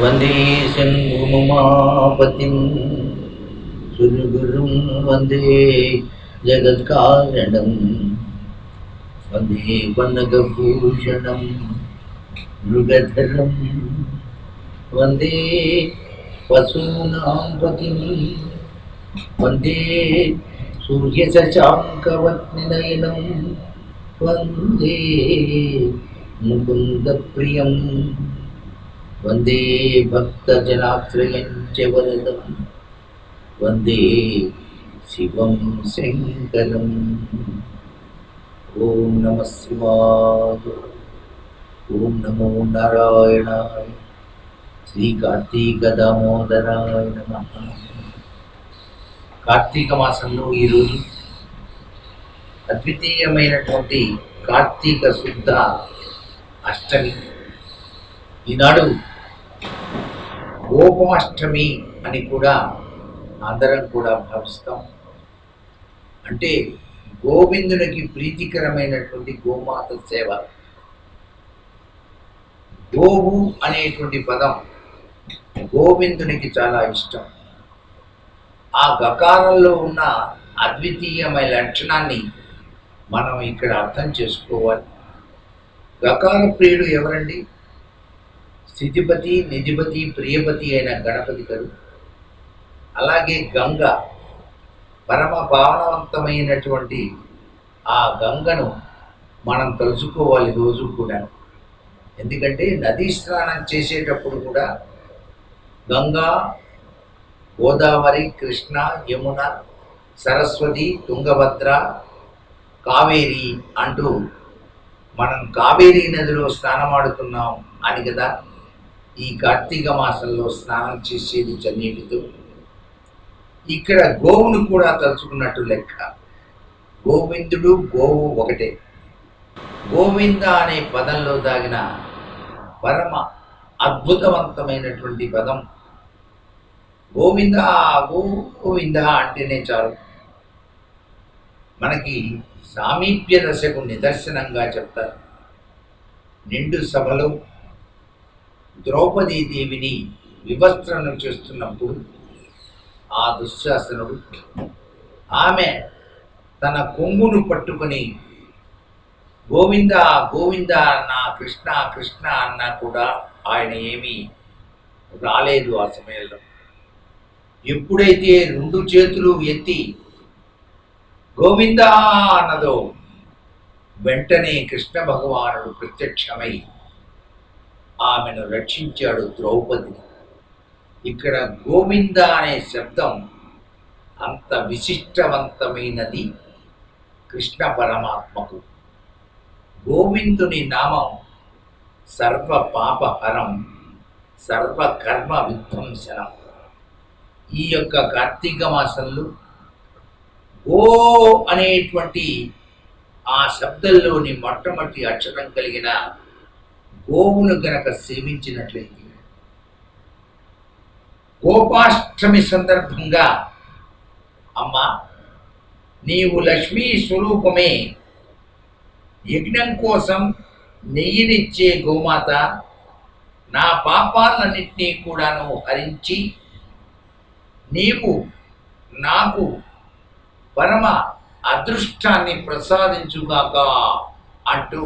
వందే శంభుమాపతిం సురగురుం వందే జగత్కారణం వందే వనగభూషణం మృగధరం వందే పశూనాం పతిం వందే సూర్యశశాంకవత్నినయనం వందే ముకుందప్రియం వందే భక్తజనాశ్రయం చ వందే శివం శంకరం ఓం నమ శివాయ ఓం నమో నారాయణాయ శ్రీ కార్తీక దామోదరాయ నమ కార్తీక మాసంలో ఈరోజు అద్వితీయమైనటువంటి కార్తీక శుద్ధ అష్టమి. ఈనాడు గోపాష్టమి అని కూడా అందరం కూడా భావిస్తాం. అంటే గోవిందునికి ప్రీతికరమైనటువంటి గోమాత సేవ. గోవు అనేటువంటి పదం గోవిందునికి చాలా ఇష్టం. ఆ గకారంలో ఉన్న అద్వితీయమైన లక్షణాన్ని మనం ఇక్కడ అర్థం చేసుకోవాలి. గకార ప్రియుడు ఎవరండి? స్థితిపతి నిధిపతి ప్రియపతి అయిన గణపతి గారు అలాగే గంగ పరమ పావనవంతమైనటువంటి ఆ గంగను మనం తలుచుకోవాలి రోజు కూడా ఎందుకంటే నదీ స్నానం చేసేటప్పుడు కూడా గంగా గోదావరి కృష్ణ యమున సరస్వతి తుంగభద్ర కావేరి అంటూ మనం కావేరీ నదిలో స్నానమాడుతున్నాం అని కదా ఈ కార్తీక మాసంలో స్నానం చేసేది చన్నీటితో. ఇక్కడ గోవును కూడా తలుచుకున్నట్టు లెక్క. గోవిందుడు గోవు ఒకటే. గోవింద అనే పదంలో దాగిన పరమ అద్భుతవంతమైనటువంటి పదం. గోవింద గోవింద అంటేనే చాలు. మనకి సామీప్య దశకు నిదర్శనంగా చెప్తారు. నిండు సభలో ద్రౌపదీదేవిని వివస్త్రం చేస్తున్నప్పుడు ఆ దుశ్శాసనుడు ఆమె తన కొంగును పట్టుకొని గోవింద గోవింద అన్న కృష్ణ కృష్ణ అన్నా కూడా ఆయన ఏమీ రాలేదు ఆ సమయంలో. ఎప్పుడైతే రెండు చేతులు ఎత్తి గోవింద అన్నదో వెంటనే కృష్ణ భగవానుడు ప్రత్యక్షమై ఆమెను రక్షించాడు ద్రౌపదిని. ఇక్కడ గోవింద అనే శబ్దం అంత విశిష్టవంతమైనది కృష్ణ పరమాత్మకు. గోవిందుని నామం సర్వ పాపహరం సర్వ కర్మ విధ్వంసనం. ఈ యొక్క కార్తీక మాసంలో గో అనేటువంటి ఆ శబ్దంలోని మొట్టమొదటి అక్షరం కలిగిన గోవును గనక సేవించినట్లయితే గోపాష్టమి సందర్భంగా అమ్మ నీవు లక్ష్మీ స్వరూపమే యజ్ఞం కోసం నెయ్యినిచ్చే గోమాత నా పాపాలన్నింటినీ కూడాను హరించి నీవు నాకు పరమ అదృష్టాన్ని ప్రసాదించుగాక అంటూ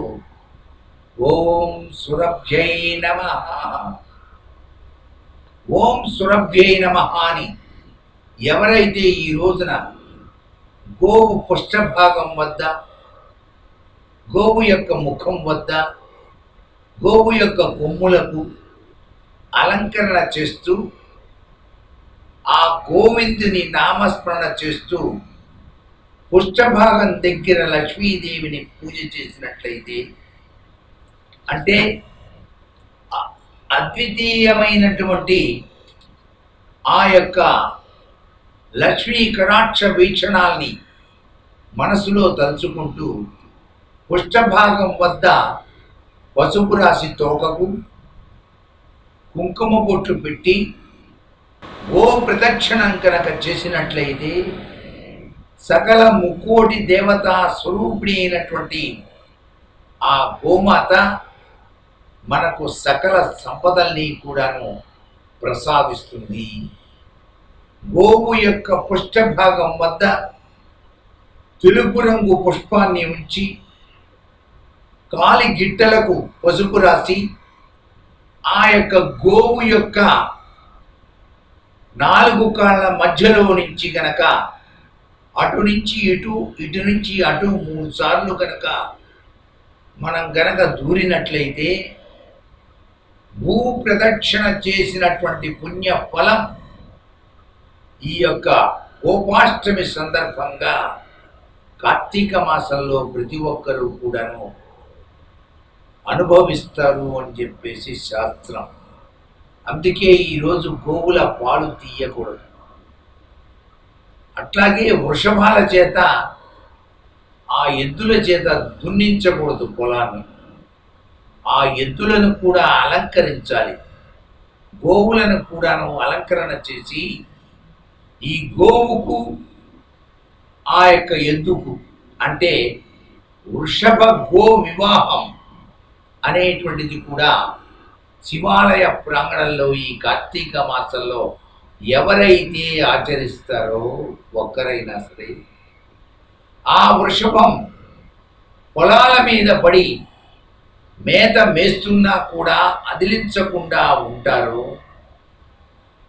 ఓం సురభ్యై నమ. ఓం సురభ్యై నమ అని ఎవరైతే ఈ రోజున గోవు పుష్టభాగం వద్ద గోవు యొక్క ముఖం వద్ద గోవు యొక్క కొమ్ములకు అలంకరణ చేస్తూ ఆ గోవిందుని నామస్మరణ చేస్తూ పుష్ఠభాగం దగ్గర లక్ష్మీదేవిని పూజ చేసినట్లయితే అంటే అద్వితీయమైనటువంటి ఆ యొక్క లక్ష్మీ కటాక్ష వీక్షణాల్ని మనసులో తలుచుకుంటూ పుష్టభాగం వద్ద పసుపు రాసి తోకకు కుంకుమ బొట్లు పెట్టి ఓ ప్రదక్షిణం కనుక చేసినట్లయితే సకల ముక్కోటి దేవతా స్వరూపిణి అయినటువంటి ఆ గోమాత మనకు సకల సంపదల్ని కూడాను ప్రసాదిస్తుంది. గోవు యొక్క పుష్పభాగం వద్ద తెలుపు రంగు పుష్పాన్ని ఉంచి కాలి గిట్టలకు పసుపు రాసి ఆ యొక్క గోవు యొక్క నాలుగు కాళ్ళ మధ్యలో నుంచి గనక అటు నుంచి ఇటు ఇటు నుంచి అటు మూడు సార్లు గనక మనం గనక దూరినట్లయితే భూ ప్రదక్షిణ చేసినటువంటి పుణ్య ఫలం ఈ యొక్క గోపాష్టమి సందర్భంగా కార్తీక మాసంలో ప్రతి ఒక్కరూ కూడాను అనుభవిస్తారు అని చెప్పేసి శాస్త్రం. అందుకే ఈరోజు గోవుల పాలు తీయకూడదు. అట్లాగే వృషభాల చేత ఆ ఎద్దుల చేత దున్నించకూడదు పొలాన్ని. ఆ ఎద్దులను కూడా అలంకరించాలి. గోవులను కూడాను అలంకరణ చేసి ఈ గోవుకు ఆ యొక్క ఎద్దుకు అంటే వృషభ గో వివాహం అనేటువంటిది కూడా శివాలయ ప్రాంగణంలో ఈ కార్తీక మాసంలో ఎవరైతే ఆచరిస్తారో ఒక్కరైనా సరే ఆ వృషభం పొలాల మీద పడి మేత మేస్తున్నా కూడా అదిలించకుండా ఉంటారు.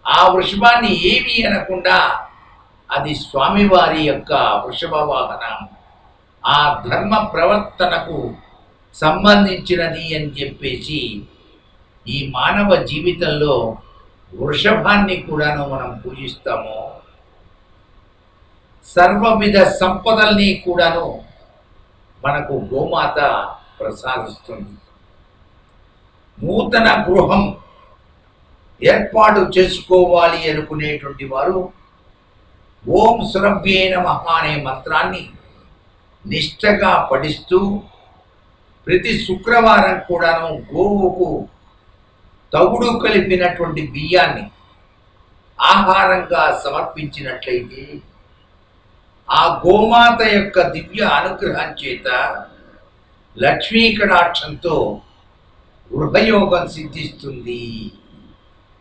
ఆ వృషభాన్ని ఏమీ అనకుండా అది స్వామివారి యొక్క వృషభ వాహనం. ఆ ధర్మ ప్రవర్తనకు సంబంధించినది అని చెప్పేసి ఈ మానవ జీవితంలో వృషభాన్ని కూడాను మనం పూజిస్తాము. సర్వవిధ సంపదల్ని కూడాను మనకు గోమాత ప్రసాదిస్తుంది. నూతన గృహం ఏర్పాటు చేసుకోవాలి అనుకునేటువంటి వారు ఓం సురభ్యే మహానే అనే మంత్రాన్ని నిష్టగా పఠిస్తూ ప్రతి శుక్రవారం కూడాను గోవుకు తగుడు కలిపినటువంటి బియ్యాన్ని ఆహారంగా సమర్పించినట్లయితే ఆ గోమాత యొక్క దివ్య అనుగ్రహం చేత లక్ష్మీ కటాక్షంతో గృహయోగం సిద్ధిస్తుంది.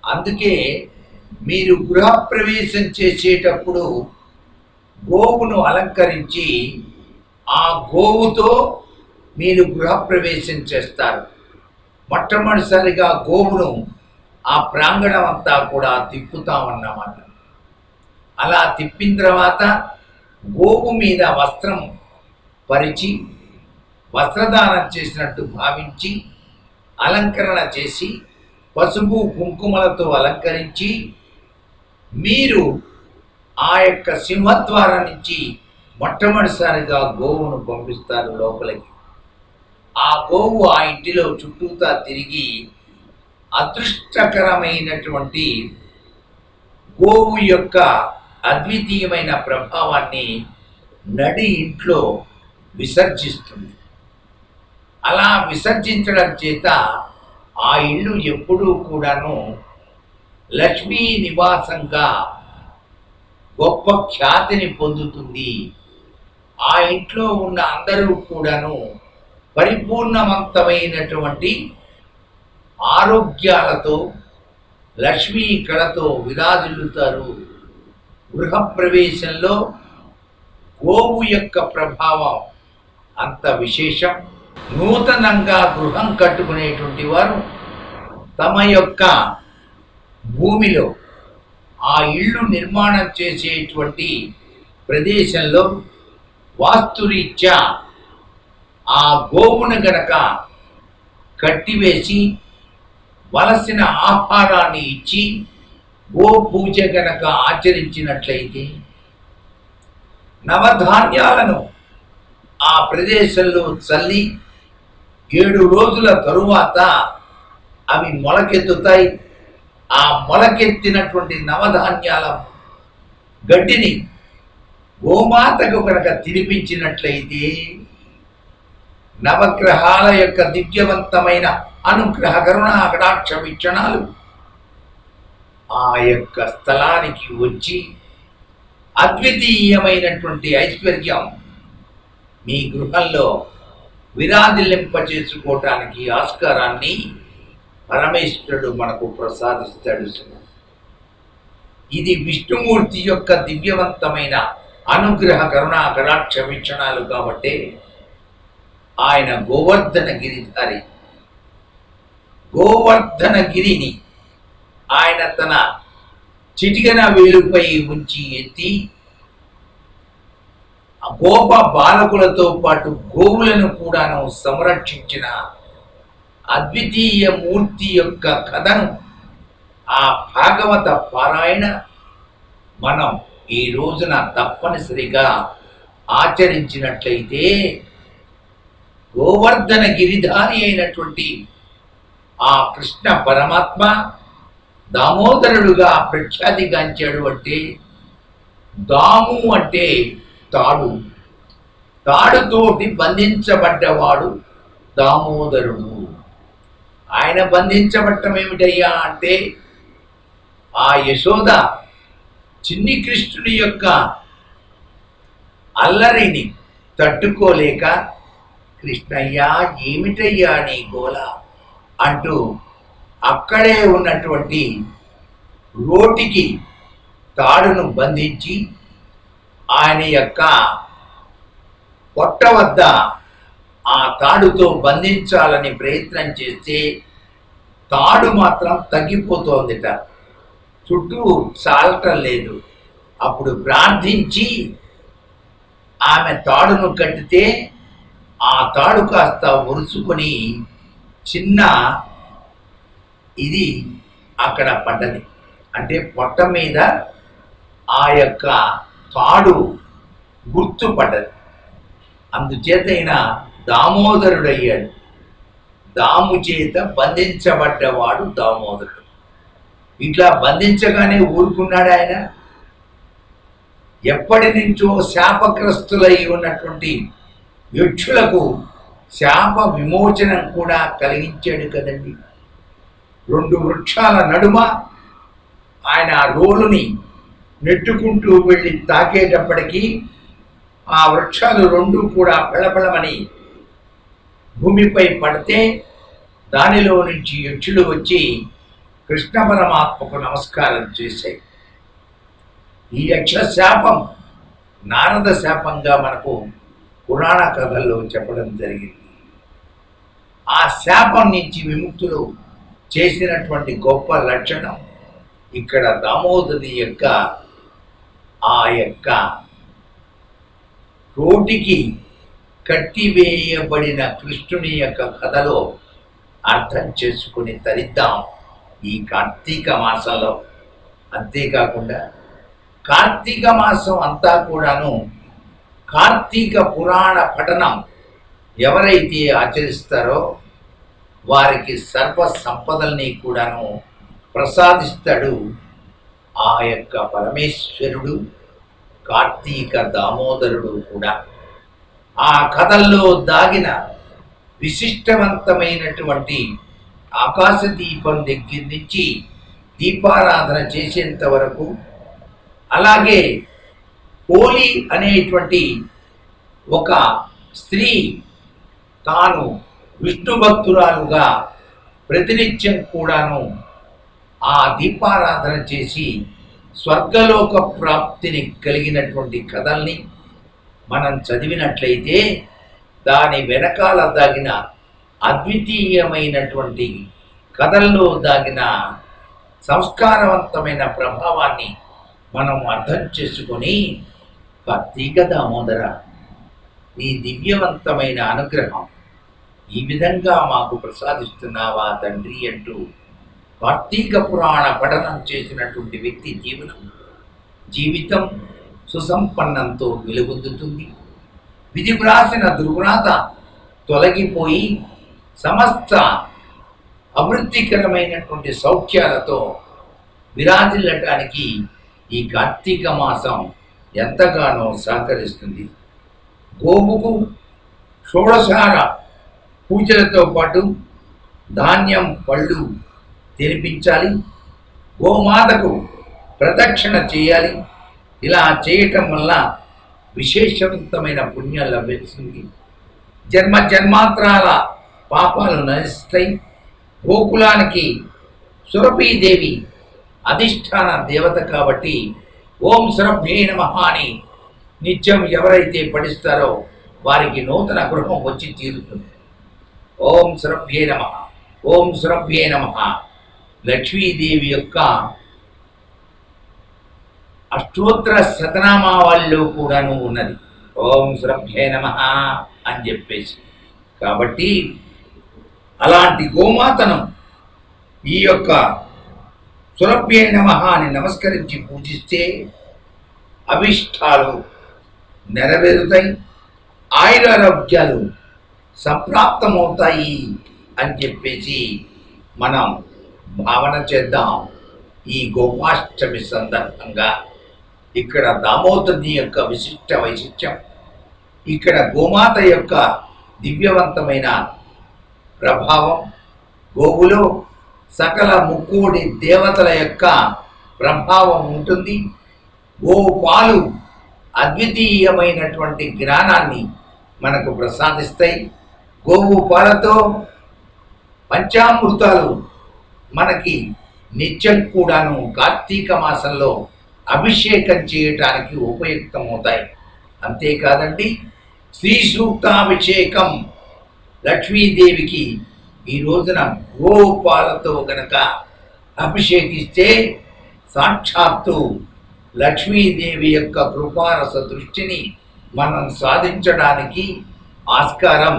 అందుకే మీరు గృహప్రవేశం చేసేటప్పుడు గోవును అలంకరించి ఆ గోవుతో మీరు గృహప్రవేశం చేస్తారు. మొట్టమొదటిసారిగా గోవును ఆ ప్రాంగణం అంతా కూడా తిప్పుతామన్నమాట. అలా తిప్పిన తర్వాత గోవు మీద వస్త్రం పరిచి వస్త్రదానం చేసినట్టు భావించి అలంకరణ చేసి పసుపు కుంకుమలతో అలంకరించి మీరు ఆ యొక్క సింహద్వారం నుంచి మొట్టమొదటిసారిగా గోవును పంపిస్తారు లోపలికి. ఆ గోవు ఆ ఇంటిలో చుట్టూతా తిరిగి అదృష్టకరమైనటువంటి గోవు యొక్క అద్వితీయమైన ప్రభావాన్ని నడి ఇంట్లో విసర్జిస్తుంది. అలా విసర్జించడం చేత ఆ ఇల్లు ఎప్పుడూ కూడాను లక్ష్మీ నివాసంగా గొప్ప ఖ్యాతిని పొందుతుంది. ఆ ఇంట్లో ఉన్న అందరూ కూడాను పరిపూర్ణవంతమైనటువంటి ఆరోగ్యాలతో లక్ష్మీ కళతో విరాజిల్లుతారు. గృహప్రవేశంలో గోవు యొక్క ప్రభావం అంత విశేషం. నూతనంగా గృహం కట్టుకునేటువంటి వారు తమ యొక్క భూమిలో ఆ ఇల్లు నిర్మాణం చేసేటువంటి ప్రదేశంలో వాస్తురీత్యా ఆ గోవును గనక కట్టివేసి వలసిన ఆహారాన్ని ఇచ్చి గో పూజ గనక ఆచరించినట్లయితే నవధాన్యాలను ఆ ప్రదేశంలో చల్లి ఏడు రోజుల తరువాత అవి మొలకెత్తుతాయి. ఆ మొలకెత్తినటువంటి నవధాన్యాల గడ్డిని గోమాతకు కనుక తినిపించినట్లయితే నవగ్రహాల యొక్క దివ్యవంతమైన అనుగ్రహ కరుణ కటాక్ష వీక్షణాలు ఆ యొక్క స్థలానికి వచ్చి అద్వితీయమైనటువంటి ఐశ్వర్యం మీ గృహంలో విరాజిల్లింప చేసుకోవటానికి ఆస్కారాన్ని పరమేశ్వరుడు మనకు ప్రసాదిస్తాడు ఇది విష్ణుమూర్తి యొక్క దివ్యవంతమైన అనుగ్రహ కరుణ కటాక్ష వీక్షణాలు కాబట్టి ఆయన గోవర్ధన గిరిధారి గోవర్ధన గిరిని ఆయన తన చిటికన వేలుపై ఉంచి ఎత్తి గోప బాలకులతో పాటు గోవులను కూడాను సంరక్షించిన అద్వితీయ మూర్తి యొక్క కథను ఆ భాగవత పారాయణ మనం ఈ రోజున తప్పనిసరిగా ఆచరించినట్లయితే గోవర్ధన గిరిధారి అయినటువంటి ఆ కృష్ణ పరమాత్మ దామోదరుడుగా ప్రఖ్యాతిగాంచాడు అంటే దాము అంటే తాడు. తాడుతోటి బంధించబడ్డవాడు దామోదరుడు. ఆయన బంధించబట్టం ఏమిటయ్యా అంటే ఆ యశోద చిన్ని కృష్ణుని యొక్క అల్లరిని తట్టుకోలేక కృష్ణయ్యా ఏమిటయ్యా నీ గోల? అంటూ అక్కడే ఉన్నటువంటి రోటికి తాడును బంధించి ఆయన యొక్క పొట్ట వద్ద ఆ తాడుతో బంధించాలని ప్రయత్నం చేస్తే తాడు మాత్రం తగ్గిపోతోందిట. చుట్టూ చాలటం లేదు. అప్పుడు ప్రార్థించి ఆమె తాడును కట్టితే ఆ తాడు కాస్త ఒరుసుకొని చిన్న ఇది అక్కడ పడ్డది. అంటే పొట్ట మీద ఆ యొక్క పాడు గుర్తుపడ్డది. అందుచేత ఆయన దామోదరుడయ్యాడు. దాము చేత బంధించబడ్డవాడు దామోదరుడు. ఇట్లా బంధించగానే ఊరుకున్నాడు ఆయన. ఎప్పటి నుంచో శాపగ్రస్తులై ఉన్నటువంటి యక్షులకు శాప విమోచనం కూడా కలిగించాడు కదండి. రెండు వృక్షాల నడుమ ఆయన ఆ రోలుని నెట్టుకుంటూ వెళ్ళి తాకేటప్పటికీ ఆ వృక్షాలు రెండు కూడా పెళపెళమని భూమిపై పడితే దానిలో నుంచి యక్షులు వచ్చి కృష్ణ పరమాత్మకు నమస్కారం చేశాయి. ఈ యక్ష శాపం నారద శాపంగా మనకు పురాణ కథల్లో చెప్పడం జరిగింది. ఆ శాపం నుంచి విముక్తులు చేసినటువంటి గొప్ప లక్షణం ఇక్కడ దామోదరి యొక్క ఆ యొక్క రోటికి కట్టివేయబడిన కృష్ణుని యొక్క కథలో అర్థం చేసుకుని తరిద్దాం ఈ కార్తీక మాసంలో. అంతేకాకుండా కార్తీక మాసం అంతా కూడాను కార్తీక పురాణ పఠనం ఎవరైతే ఆచరిస్తారో వారికి సర్వ సంపదల్ని కూడాను ప్రసాదిస్తాడు ఆ యొక్క పరమేశ్వరుడు కార్తీక దామోదరుడు కూడా ఆ కథల్లో దాగిన విశిష్టవంతమైనటువంటి ఆకాశ దీపం దగ్గర నుంచి దీపారాధన చేసేంత వరకు అలాగే హోలీ అనేటువంటి ఒక స్త్రీ తాను విష్ణు భక్తురాలుగా ప్రతినిత్యం కూడాను ఆ దీపారాధన చేసి స్వర్గలోక ప్రాప్తిని కలిగినటువంటి కథల్ని మనం చదివినట్లయితే దాని వెనకాల దాగిన అద్వితీయమైనటువంటి కథల్లో దాగిన సంస్కారవంతమైన ప్రభావాన్ని మనం అర్థం చేసుకొని కార్తీక దామోదర నీ దివ్యవంతమైన అనుగ్రహం ఈ విధంగా మాకు ప్రసాదిస్తున్నావా తండ్రి అంటూ కార్తీక పురాణ పఠనం చేసినటువంటి వ్యక్తి జీవనం జీవితం సుసంపన్నంతో వెలుగొందుతుంది. విధి వ్రాసిన దుర్వ్రాత తొలగిపోయి సమస్త అభివృద్ధికరమైనటువంటి సౌఖ్యాలతో విరాజిల్లటానికి ఈ కార్తీక మాసం ఎంతగానో సహకరిస్తుంది. గోవుకు షోడసార పూజలతో పాటు ధాన్యం పళ్ళు తినిపించాలి. గోమాతకు ప్రదక్షిణ చేయాలి. ఇలా చేయటం వల్ల విశేషవంతమైన పుణ్యం లభిస్తుంది. జన్మ జన్మాంతరాల పాపాలు నశిస్తాయి. గోకులానికి సురభీదేవి అధిష్టాన దేవత కాబట్టి ఓం శ్రభ్యే నమ అని నిత్యం ఎవరైతే పఠిస్తారో వారికి నూతన గృహం వచ్చి తీరుతుంది. ఓం శ్రభ్యే నమ. ఓం శ్రభ్యే నమ. లక్ష్మీదేవి యొక్క అష్టోత్తర శతనామావాల్లో కూడాను ఉన్నది. ఓం శ్రభ్యే నమ అని చెప్పేసి. కాబట్టి అలాంటి గోమాతను ఈ యొక్క సురభ్యే నమ అని నమస్కరించి పూజిస్తే అభిష్టాలు నెరవేరుతాయి ఆయురారోగ్యాలు సంప్రాప్తమవుతాయి అని చెప్పేసి మనం భావన చేద్దాం. ఈ గోమాష్టమి సందర్భంగా ఇక్కడ దామోదరుని యొక్క విశిష్ట వైశిష్ట్యం. ఇక్కడ గోమాత యొక్క దివ్యవంతమైన ప్రభావం గోవులో సకల ముక్కోడి దేవతల యొక్క ప్రభావం ఉంటుంది. గోపాలు పాలు అద్వితీయమైనటువంటి జ్ఞానాన్ని మనకు ప్రసాదిస్తాయి. గోవు పాలతో పంచామృతాలు మనకి నిత్యం కూడాను కార్తీక మాసంలో అభిషేకం చేయటానికి ఉపయుక్తమవుతాయి. అంతేకాదండి శ్రీ సూక్తాభిషేకం లక్ష్మీదేవికి ఈ రోజున గోపాలతో గనక అభిషేకిస్తే సాక్షాత్తు లక్ష్మీదేవి యొక్క కృపారస దృష్టిని మనం సాధించడానికి ఆస్కారం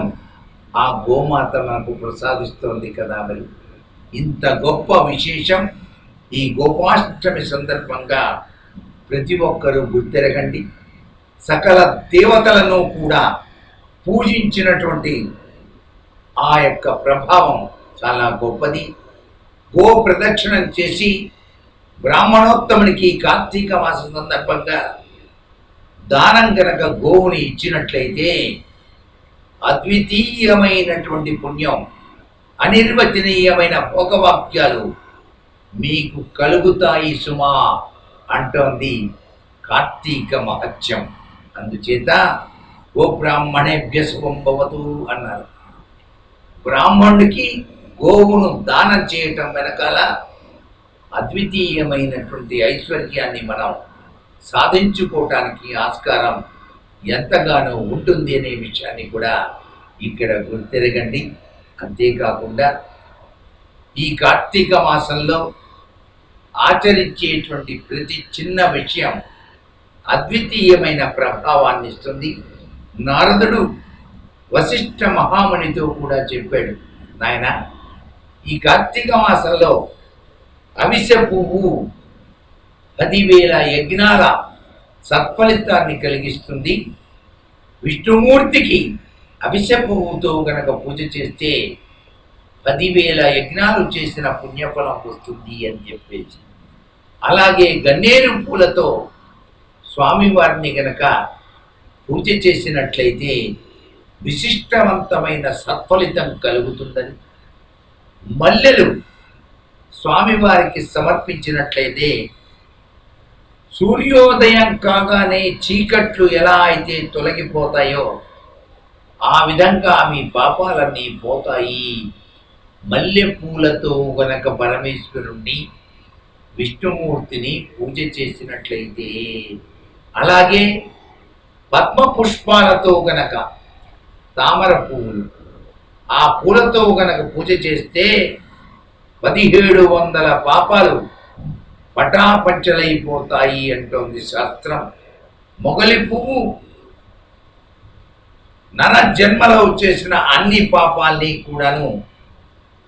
ఆ గోమాత మనకు ప్రసాదిస్తోంది కదా మరి. ఇంత గొప్ప విశేషం ఈ గోపాష్టమి సందర్భంగా ప్రతి ఒక్కరూ గుర్తెరగండి. సకల దేవతలను కూడా పూజించినటువంటి ఆ యొక్క ప్రభావం చాలా గొప్పది. గో ప్రదక్షిణం చేసి బ్రాహ్మణోత్తమునికి కార్తీక మాస సందర్భంగా దానం గనక గోవుని ఇచ్చినట్లయితే అద్వితీయమైనటువంటి పుణ్యం అనిర్వచనీయమైన భోగవాక్యాలు మీకు కలుగుతాయి సుమా అంటోంది కార్తీక మహత్యం. అందుచేత ఓ బ్రాహ్మణేభ్య శుభం భవతు అన్నారు. బ్రాహ్మణుడికి గోవును దానం చేయటం వెనకాల అద్వితీయమైనటువంటి ఐశ్వర్యాన్ని మనం సాధించుకోవటానికి ఆస్కారం ఎంతగానో ఉంటుంది అనే విషయాన్ని కూడా ఇక్కడ గుర్తెరగండి. అంతేకాకుండా ఈ కార్తీక మాసంలో ఆచరించేటువంటి ప్రతి చిన్న విషయం అద్వితీయమైన ప్రభావాన్ని ఇస్తుంది. నారదుడు వశిష్ఠ మహామునితో కూడా చెప్పాడు నాయన ఈ కార్తీక మాసంలో అవిశ పువ్వు పదివేల యజ్ఞాల సత్ఫలితాన్ని కలిగిస్తుంది. విష్ణుమూర్తికి అవిస పువ్వుతో గనక పూజ చేస్తే పదివేల యజ్ఞాలు చేసిన పుణ్యఫలం వస్తుంది అని చెప్పేసి. అలాగే గన్నేరు పూలతో స్వామివారిని గనక పూజ చేసినట్లయితే విశిష్టవంతమైన సత్ఫలితం కలుగుతుందని. మల్లెలు స్వామివారికి సమర్పించినట్లయితే సూర్యోదయం కాగానే చీకట్లు ఎలా అయితే తొలగిపోతాయో ఆ విధంగా మీ పాపాలన్నీ పోతాయి. మల్లె పూలతో గనక పరమేశ్వరుణ్ణి విష్ణుమూర్తిని పూజ చేసినట్లయితే అలాగే పద్మ పుష్పాలతో గనక తామర పువ్వులు ఆ పూలతో గనక పూజ చేస్తే పదిహేడు వందల పాపాలు పటాపంచలైపోతాయి అంటోంది శాస్త్రం. మొగలి పువ్వు నర జన్మలో చేసిన అన్ని పాపాల్ని కూడాను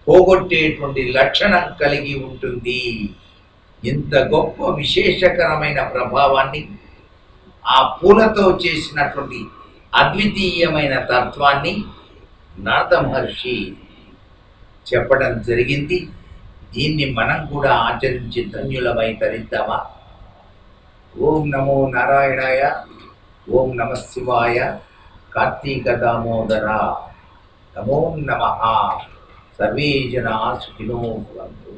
పోగొట్టేటువంటి లక్షణం కలిగి ఉంటుంది. ఇంత గొప్ప విశేషకరమైన ప్రభావాన్ని ఆ పూలతో చేసినటువంటి అద్వితీయమైన తత్వాన్ని నారద మహర్షి చెప్పడం జరిగింది. దీన్ని మనం కూడా ఆచరించి ధన్యులమై తరిద్దామా ఓం నమో నారాయణాయ ఓం నమ శివాయ. కార్తీక దామోదర నమో నమ. సర్వే జనా సుఖినో భవంతు.